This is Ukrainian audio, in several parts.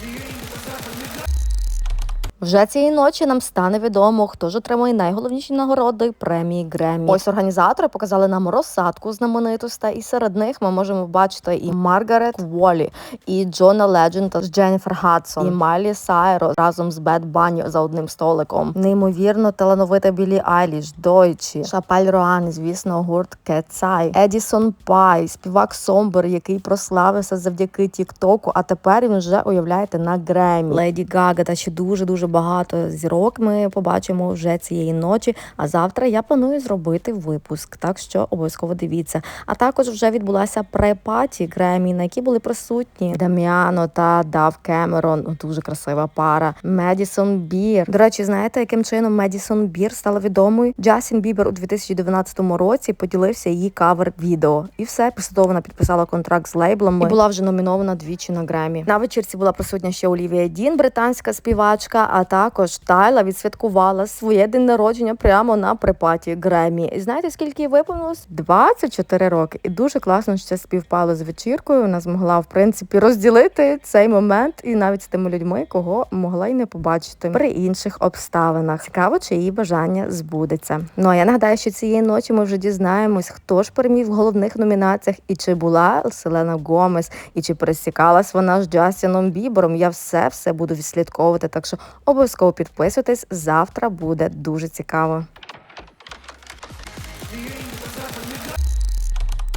Do you Вже цієї ночі нам стане відомо, хто ж отримує найголовніші нагороди премії Гремі. Ось організатори показали нам розсадку знаменитостей, і серед них ми можемо бачити і Маргарет Кволі, і Джона Леджента з Дженніфер Гадсон, і Майлі Сайро разом з Бет Банні за одним столиком. Неймовірно талановита Білі Айліш, Дойчі, Шапель Роан, звісно, гурт Кетсай, Едісон Пай, співак Сомбер, який прославився завдяки Тіктоку. А тепер він вже уявляєте на Гремі. Леді Гага та ще дуже дуже багато зірок. Ми побачимо вже цієї ночі. А завтра я планую зробити випуск, так що обов'язково дивіться. А також вже відбулася препаті Гремі, на якій були присутні Дам'яно та Дав Кемерон. Ну, Дуже красива пара. Медісон Бір. До речі, знаєте, яким чином Медісон Бір стала відомою? Джастін Бібер у 2019 році поділився її кавер відео. І все після вона підписала контракт з лейблами і була вже номінована двічі на Гремі. На вечірці була присутня ще Олівія Дін, британська співачка. А також Тайла відсвяткувала своє день народження прямо на припаті Гремі. І знаєте, скільки їй виповнилось? 24 роки. І дуже класно, що це співпало з вечіркою. Вона змогла в принципі розділити цей момент і навіть з тими людьми, кого могла й не побачити при інших обставинах. Цікаво, чи її бажання збудеться. Ну а я нагадаю, що цієї ночі ми вже дізнаємось, хто ж переміг в головних номінаціях, і чи була Селена Гомес, і чи пересікалась вона з Джастіном Бібером. Я все все буду відслідковувати. Так що обов'язково підписуйтесь. Завтра буде дуже цікаво.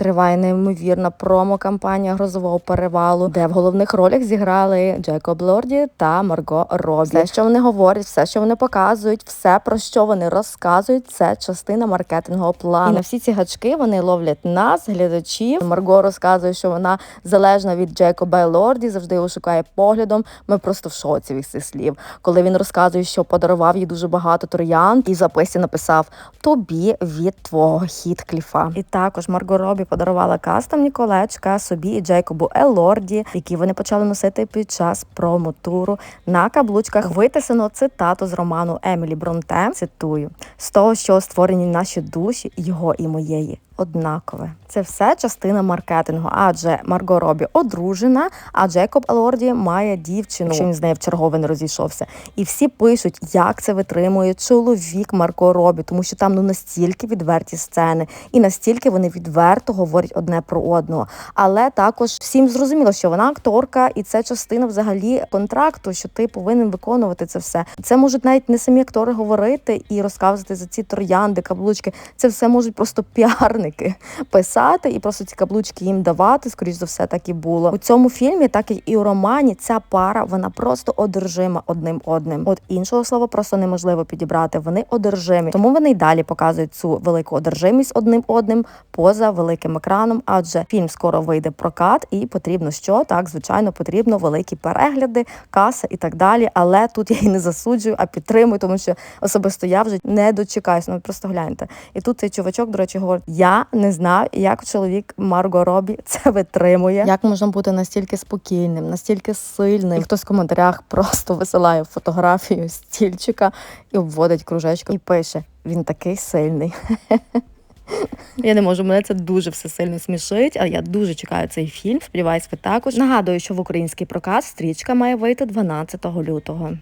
Триває неймовірна промо-кампанія грозового перевалу, де в головних ролях зіграли Джейкоб Лорді та Марго Робі. Все, що вони говорять, все, що вони показують, все про що вони розказують, це частина маркетингового плану. І на всі ці гачки вони ловлять нас, глядачів. Марго розказує, що вона залежна від Джейкоба Лорді, завжди його шукає поглядом. Ми просто в шоці від цих слів. Коли він розказує, що подарував їй дуже багато троянд, і записі написав тобі від твого Хіткліфа. І також Марго Робі подарувала кастомні колечка собі і Джейкобу Елорді, які вони почали носити під час промо-туру. На каблучках витисано цитату з роману Емілі Бронте. Цитую з того, що створені наші душі, його і моєї. Однакове, це все частина маркетингу, адже Марго Робі одружена, а Джейкоб Елорді має дівчину, що він з нею в чергове не розійшовся. І всі пишуть, як це витримує чоловік Марго Робі, тому що там ну настільки відверті сцени, і настільки вони відверто говорять одне про одного. Але також всім зрозуміло, що вона акторка, і це частина взагалі контракту, що ти повинен виконувати це все. Це можуть навіть не самі актори говорити і розказувати за ці троянди, каблучки. Це все можуть просто піарники писати і просто ці каблучки їм давати. Скоріш за все, так і було у цьому фільмі, так і у романі. Ця пара вона просто одержима одним одним. От іншого слова просто неможливо підібрати. Вони одержимі, тому вони й далі показують цю велику одержимість одним одним поза великим екраном. Адже фільм скоро вийде прокат, і потрібно що так, звичайно, потрібно великі перегляди, каса і так далі. Але тут я і не засуджую, а підтримую, тому що особисто я вже не дочекаюсь. Ну просто гляньте. І тут цей чувачок, до речі, говорить: я не знаю, як чоловік Марго Робі це витримує. Як можна бути настільки спокійним, настільки сильним? І хтось в коментарях просто висилає фотографію стільчика і обводить кружечко і пише: він такий сильний. Я не можу, мене це дуже все сильно смішить, але я дуже чекаю цей фільм. Сподіваюсь, ви також. Нагадую, що в український прокат стрічка має вийти 12 лютого.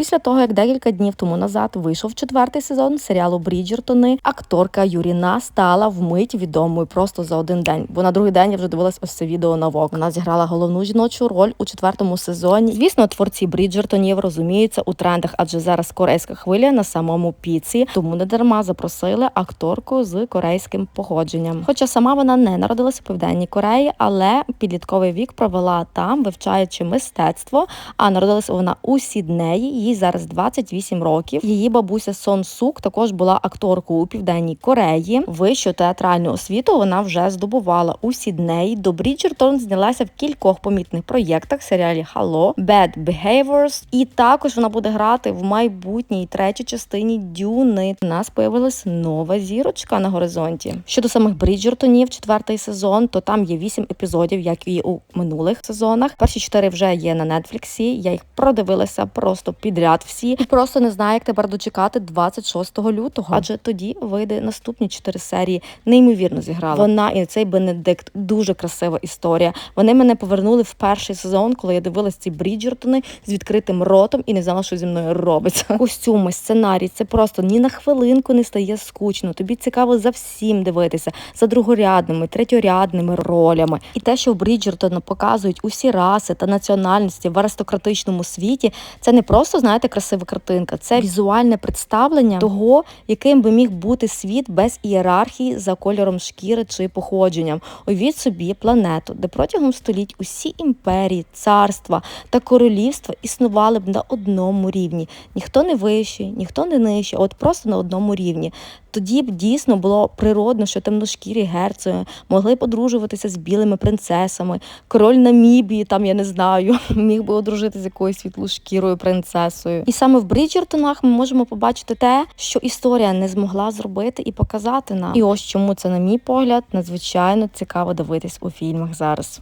Після того, як декілька днів тому назад вийшов четвертий сезон серіалу Бріджертони, акторка Юріна стала вмить відомою просто за один день. Бо на другий день я вже дивилась ось це відео на вок. Вона зіграла головну жіночу роль у четвертому сезоні. Звісно, творці Бріджертонів розуміються у трендах, адже зараз корейська хвиля на самому піці, тому не дарма запросили акторку з корейським походженням. Хоча сама вона не народилася в південній Кореї, але підлітковий вік провела там, вивчаючи мистецтво. А народилася вона у Сіднеї. Їй зараз 28 років. Її бабуся Сон Сук також була акторкою у південній Кореї. Вищу театральну освіту вона вже здобувала у Сіднеї. До Бріджертон знялася в кількох помітних проєктах, серіалі Hello, Bad Behaviors. І також вона буде грати в майбутній третій частині Дюни. У нас появилась нова зірочка на горизонті. Щодо самих Бріджертонів, четвертий сезон, то там є вісім епізодів, як і у минулих сезонах. Перші чотири вже є на Нетфліксі. Я їх продивилася просто під підряд всі просто не знає, як тепер дочекати 26 лютого. Адже тоді вийде наступні чотири серії. Неймовірно зіграла. Вона і цей Бенедикт дуже красива історія. Вони мене повернули в перший сезон, коли я дивилась ці Бріджертони з відкритим ротом і не знала, що зі мною робиться. Костюми, сценарій це просто ні на хвилинку не стає скучно. Тобі цікаво за всім дивитися, за другорядними, третьорядними ролями. І те, що в Бріджертона показують усі раси та національності в аристократичному світі, це не просто знаєте красива картинка, це візуальне представлення того, яким би міг бути світ без ієрархії за кольором шкіри чи походженням. Уявіть собі планету, де протягом століть усі імперії, царства та королівства існували б на одному рівні. Ніхто не вищий, ніхто не нижчий, а от просто на одному рівні. Тоді б дійсно було природно, що темношкірі герцоги могли подружуватися з білими принцесами. Король Намібії, там я не знаю, міг би одружити з якоюсь світлошкірою принцесою. І саме в Бріджертонах ми можемо побачити те, що історія не змогла зробити і показати нам. І ось чому це, на мій погляд, надзвичайно цікаво дивитись у фільмах зараз.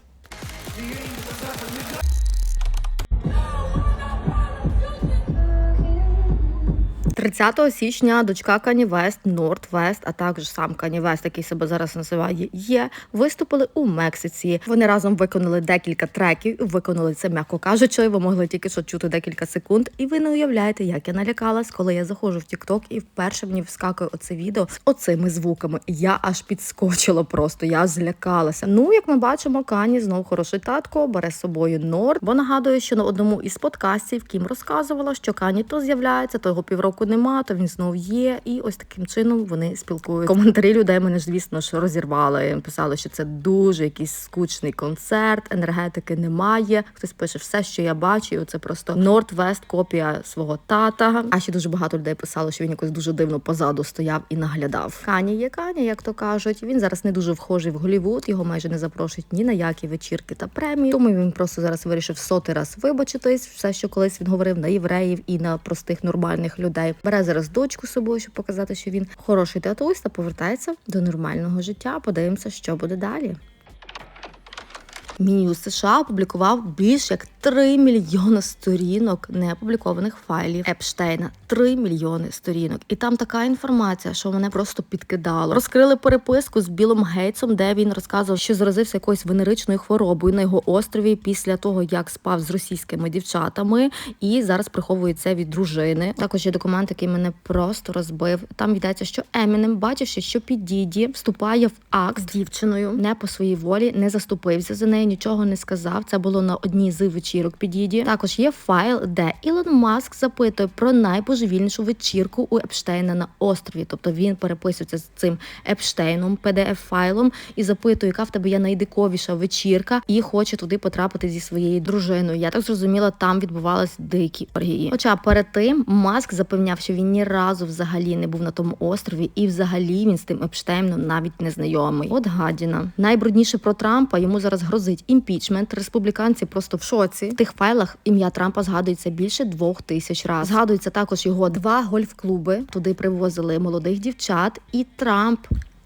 30 січня дочка Кані Вест, Норд Вест, а також сам Кані Вест, який себе зараз називає є, виступили у Мексиці. Вони разом виконали декілька треків. Виконали це, м'яко кажучи. Ви могли тільки що чути декілька секунд. І ви не уявляєте, як я налякалась, коли я заходжу в Тікток і вперше мені вскакує оце відео з оцими звуками. Я аж підскочила просто, я злякалася. Ну, як ми бачимо, Кані знов хороший татко бере з собою Норд, бо нагадую, що на одному із подкастів Кім розказувала, що Кані то з'являється, то його півроку нема, то він знов є. І ось таким чином вони спілкуються. Коментарі людей мене ж, звісно ж, розірвали. Писали, що це дуже якийсь скучний концерт, енергетики немає. Хтось пише все, що я бачу. Це просто Норд-Вест, копія свого тата. А ще дуже багато людей писали, що він якось дуже дивно позаду стояв і наглядав. Кані є Кані, як то кажуть. Він зараз не дуже вхожий в Голівуд. Його майже не запрошують ні на які вечірки та премії. Тому він просто зараз вирішив сотий раз вибачитись. Все, що колись він говорив на євреїв і на простих нормальних людей. Бере зараз дочку з собою, щоб показати, що він хороший татусь та повертається до нормального життя. Подивимося, що буде далі. Мін'юз США опублікував більш як 3 мільйони сторінок неопублікованих файлів Епштейна. 3 мільйони сторінок. І там така інформація, що мене просто підкидало. Розкрили переписку з Білом Гейтсом, де він розказував, що заразився якоюсь венеричною хворобою на його острові після того, як спав з російськими дівчатами, і зараз приховує це від дружини. Також є документ, який мене просто розбив. Там йдеться, що Емінем, бачивши, що під діді вступає в акт з дівчиною, не по своїй волі, не заступився за неї, нічого не сказав. Це було на одній з вечірок під діді. Також є файл, де Ілон Маск запитує про найбожевільнішу вечірку у Епштейна на острові. Тобто він переписується з цим Епштейном, pdf файлом і запитує, яка в тебе є найдиковіша вечірка, і хоче туди потрапити зі своєю дружиною. Я так зрозуміла, там відбувались дикі оргії. Хоча перед тим Маск запевняв, що він ні разу взагалі не був на тому острові, і взагалі він з тим Епштейном навіть не знайомий. От гадіна. Найбрудніше про Трампа йому зараз грозить імпічмент. Республіканці просто в шоці. В тих файлах ім'я Трампа згадується більше двох тисяч разів. Згадується також його два гольф-клуби. Туди привозили молодих дівчат, і Трамп.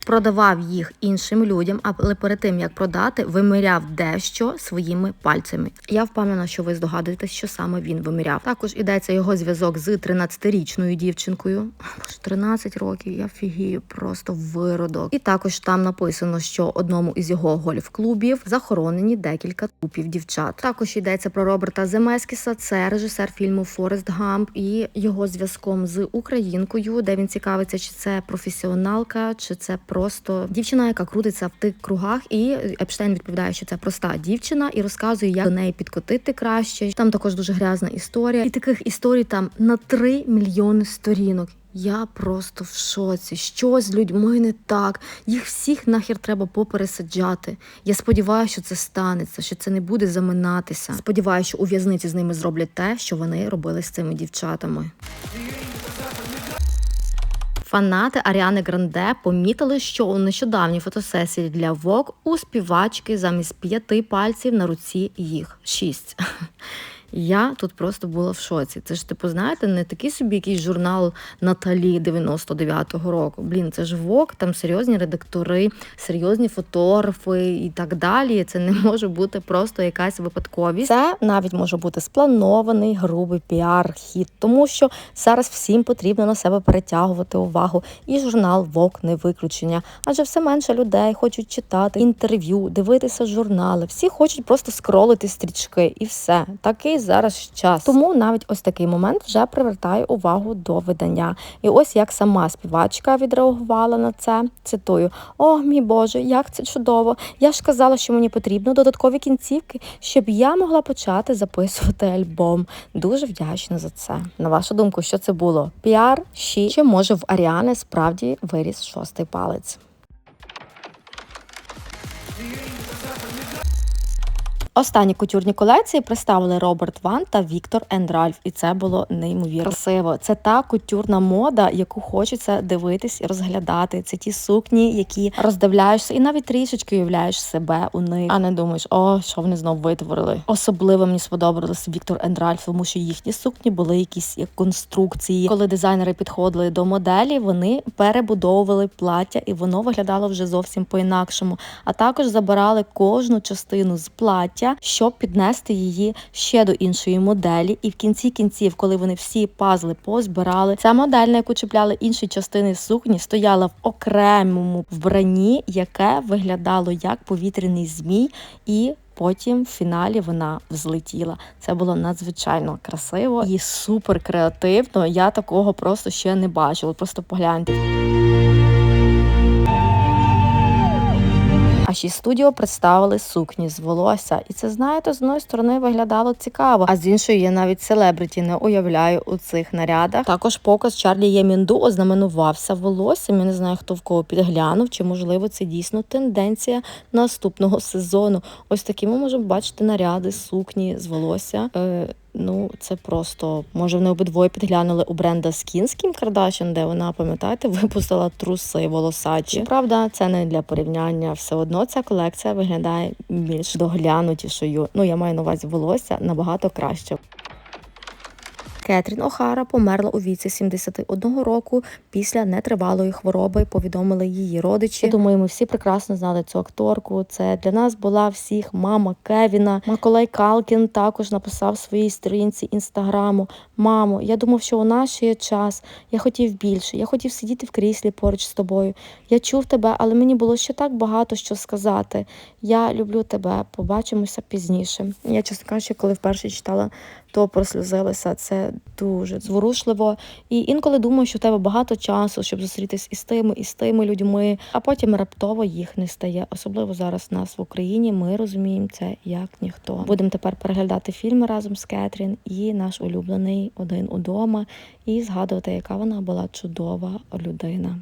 Продавав їх іншим людям, але перед тим як продати, виміряв дещо своїми пальцями. Я впевнена, що ви здогадуєтесь, що саме він виміряв. Також ідеться його зв'язок з 13-річною дівчинкою. Боже, 13 років, я фігію, просто виродок. І також там написано, що одному із його гольф-клубів захоронені декілька трупів дівчат. Також йдеться про Роберта Земескіса, це режисер фільму Форест Гамп і його зв'язком з українкою, де він цікавиться, чи це професіоналка, чи це просто дівчина, яка крутиться в тих кругах, і Епштейн відповідає, що це проста дівчина, і розказує, як до неї підкотити краще. Там також дуже грязна історія, і таких історій там на 3 мільйони сторінок. Я просто в шоці. Що з людьми не так. Їх всіх нахер треба попересаджати. Я сподіваюся, що це станеться, що це не буде заминатися. Сподіваюся, що у в'язниці з ними зроблять те, що вони робили з цими дівчатами. Фанати Аріани Гранде помітили, що у нещодавній фотосесії для Vogue у співачки замість п'яти пальців на руці їх шість. Я тут просто була в шоці. Це ж, типу, знаєте, не такий собі якийсь журнал Наталі 99-го року. Блін, це ж ВОК, там серйозні редактори, серйозні фотографи і так далі. Це не може бути просто якась випадковість. Це навіть може бути спланований грубий піар-хід, тому що зараз всім потрібно на себе перетягувати увагу. І журнал ВОК не виключення. Адже все менше людей хочуть читати інтерв'ю, дивитися журнали. Всі хочуть просто скролити стрічки, і все. Такий зараз час. Тому навіть ось такий момент вже привертає увагу до видання. І ось як сама співачка відреагувала на це. Цитую: О, мій Боже, як це чудово! Я ж казала, що мені потрібно додаткові кінцівки, щоб я могла почати записувати альбом. Дуже вдячна за це. На вашу думку, що це було? Піар, щі, чи може в Аріани справді виріс шостий палець? Останні кутюрні колекції представили Роберт Ван та Віктор енд Ральф, і це було неймовірно красиво. Це та кутюрна мода, яку хочеться дивитись і розглядати. Це ті сукні, які роздивляєшся, і навіть трішечки уявляєш себе у них, а не думаєш, о, що вони знов витворили. Особливо мені сподобалось Віктор енд Ральф, тому що їхні сукні були якісь як конструкції. Коли дизайнери підходили до моделі, вони перебудовували плаття, і воно виглядало вже зовсім по-інакшому. А також забирали кожну частину з плаття щоб піднести її ще до іншої моделі. І в кінці кінців, коли вони всі пазли позбирали, ця модель, на яку чіпляли інші частини сукні, стояла в окремому вбранні, яке виглядало як повітряний змій і. Потім в фіналі вона взлетіла. Це було надзвичайно красиво і супер креативно. Я такого просто ще не бачила. Просто погляньте. Ще студіо представили сукні з волосся, і це знаєте, з одної сторони виглядало цікаво, а з іншої я навіть селебриті не уявляю у цих нарядах. Також показ Чарлі Ємінду ознаменувався волоссям. Я не знаю, хто в кого підглянув, чи можливо це дійсно тенденція наступного сезону. Ось такі ми можемо бачити наряди, сукні з волосся. Ну, це просто може вони обидвоє підглянули у бренда Скінським Кім Кардашян, де вона, пам'ятаєте, випустила труси волосаті. Правда, це не для порівняння. Все одно ця колекція виглядає більш доглянутішою. Ну я маю на увазі волосся набагато краще. Кетрін Охара померла у віці 71 року після нетривалої хвороби. Повідомили її родичі. Я Думаю, ми всі прекрасно знали цю акторку. Це для нас була всіх мама Кевіна. Маколай Калкін також написав в своїй сторінці інстаграму: Мамо, я думав, що у нас ще є час. Я хотів більше. Я хотів сидіти в кріслі поруч з тобою. Я чув тебе, але мені було ще так багато що сказати. Я люблю тебе. Побачимося пізніше. Я чесно кажучи, коли вперше читала, то прослюзилася. Це дуже зворушливо. І інколи думаю, що в тебе багато часу, щоб зустрітись із тими, і з тими людьми, а потім раптово їх не стає. Особливо зараз нас в Україні. Ми розуміємо це як ніхто. Будемо тепер переглядати фільми разом з Кетрін і наш улюблений один удома, і згадувати, яка вона була чудова людина.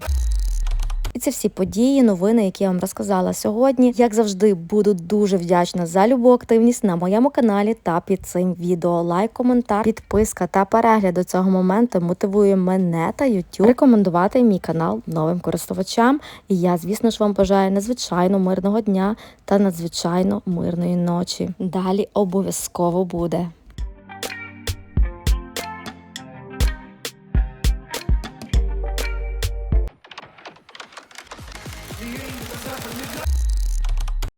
І це всі події, новини, які я вам розказала сьогодні. Як завжди, буду дуже вдячна за любу активність на моєму каналі та під цим відео. Лайк, коментар, підписка та перегляд до цього моменту мотивує мене та YouTube рекомендувати мій канал новим користувачам. І я, звісно ж, вам бажаю надзвичайно мирного дня та надзвичайно мирної ночі. Далі обов'язково буде.